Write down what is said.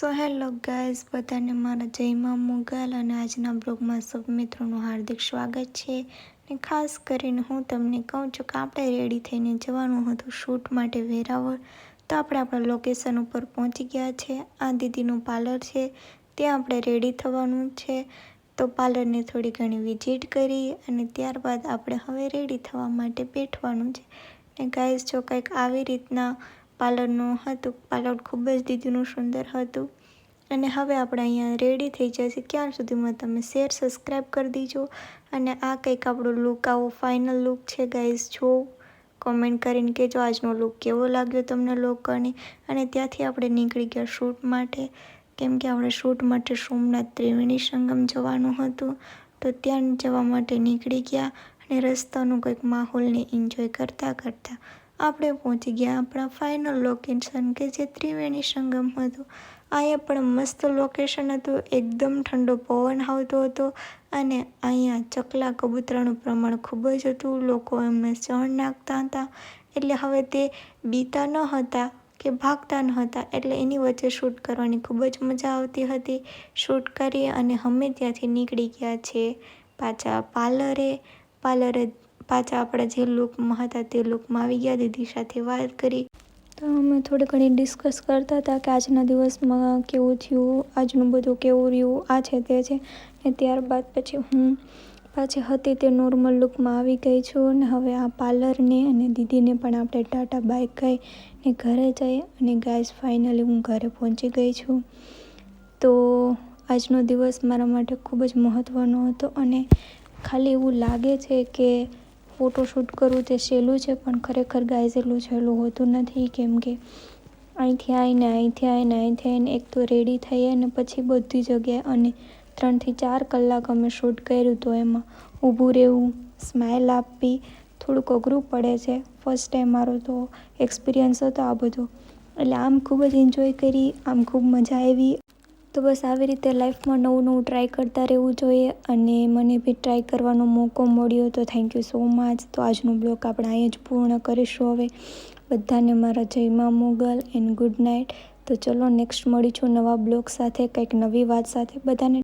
So hello guys બધાને મારા જયમાં મુગાલ અને આજના બ્લોગમાં સૌ મિત્રોનું હાર્દિક સ્વાગત છે. ને ખાસ કરીને હું તમને કહું છું કે આપણે રેડી થઈને જવાનું હતું શૂટ માટે વેરાવળ. તો આપણે આપણા લોકેશન ઉપર પહોંચી ગયા છે. આ દીદીનું પાર્લર છે. ત્યાં આપણે રેડી થવાનું છે. તો પાર્લરની થોડી ઘણી વિઝિટ કરી અને ત્યારબાદ આપણે હવે રેડી થવા માટે બેઠવાનું છે. ને ગાઈઝ જો કંઈક આવી રીતના પાર્લરનું હતું. પાર્લર ખૂબ જ દીદીનું, સુંદર હતું. અને હવે આપણે અહીંયા રેડી થઈ જશે ક્યાં સુધીમાં તમે શેર સબસ્ક્રાઈબ કરી દીજો. અને આ કંઈક આપણો લુક આવો ફાઇનલ લુક છે ગાઈઝ જો કોમેન્ટ કરીને કહેજો આજનો લુક કેવો લાગ્યો તમને લોકોને. અને ત્યાંથી આપણે નીકળી ગયા શૂટ માટે. કેમ કે આપણે શૂટ માટે સોમનાથ ત્રિવેણી સંગમ જવાનું હતું. તો ત્યાં જવા માટે નીકળી ગયા. અને રસ્તાનું કંઈક માહોલને એન્જોય કરતાં કરતાં આપણે પહોંચી ગયા. આપણા ફાઇનલ લોકેશન કે જે ત્રિવેણી સંગમ હતું. અહીંયા પણ મસ્ત લોકેશન હતું. એકદમ ઠંડો પવન આવતો હતો અને અહીંયા ચકલા કબૂતરાનું પ્રમાણ ખૂબ જ હતું. લોકો એમને ચણ નાખતા હતા. એટલે હવે તે બીતા ન હતા કે ભાગતા ન હતા. એટલે એની વચ્ચે શૂટ કરવાની ખૂબ જ મજા આવતી હતી. શૂટ કરી અને અમે ત્યાંથી નીકળી ગયા છે પાછા પાર્લરે પાર્લરે પાછા આપણા જે લુકમાં હતા તે લુકમાં આવી ગયા. દીદી સાથે વાત કરી. તો અમે થોડી ઘણી ડિસ્કસ કરતા હતા કે આજના દિવસમાં કેવું થયું, આજનું બધું કેવું રહ્યું, આ છે તે છે. ને ત્યારબાદ પછી હું પાછી હતી તે નોર્મલ લુકમાં આવી ગઈ છું અને હવે આ પાર્લરને અને દીદીને પણ આપણે ટાટા બાઇક ગઈ ને ઘરે જઈ અને ગાઈઝ ફાઇનલી હું ઘરે પહોંચી ગઈ છું. તો આજનો દિવસ મારા માટે ખૂબ જ મહત્ત્વનો હતો અને ખાલી એવું લાગે છે કે ફોટોશૂટ કરવું તે સહેલું છે, પણ ખરેખર ગાઈઝ એટલું સહેલું હોતું નથી કેમ કે અહીંથી આવીને અહીંથી આવીને અહીંથી આવીને એક તો રેડી થઈએ અને પછી બધી જગ્યાએ અને ત્રણથી ચાર કલાક અમે શૂટ કર્યું તો એમાં ઊભું રહેવું સ્માઇલ આપવી, થોડુંક અઘરું પડે છે. ફર્સ્ટ ટાઈમ મારો તો એક્સપિરિયન્સ હતો આ બધો. એટલે આમ ખૂબ જ એન્જોય કરી, આમ ખૂબ મજા આવી. તો બસ આવી રીતે લાઈફમાં નવું નવું ટ્રાય કરતા રહેવું જોઈએ અને મને બી ટ્રાય કરવાનો મોકો મળ્યો તો થેન્ક યુ સો મચ તો આજનો બ્લોગ આપણે અહીંયા જ પૂર્ણ કરીશું હવે. બધાને મારા જય મા મોગલ એન્ડ ગુડ નાઇટ તો ચલો નેક્સ્ટ મળીશું નવા બ્લોગ સાથે, કંઈક નવી વાત સાથે. બધાને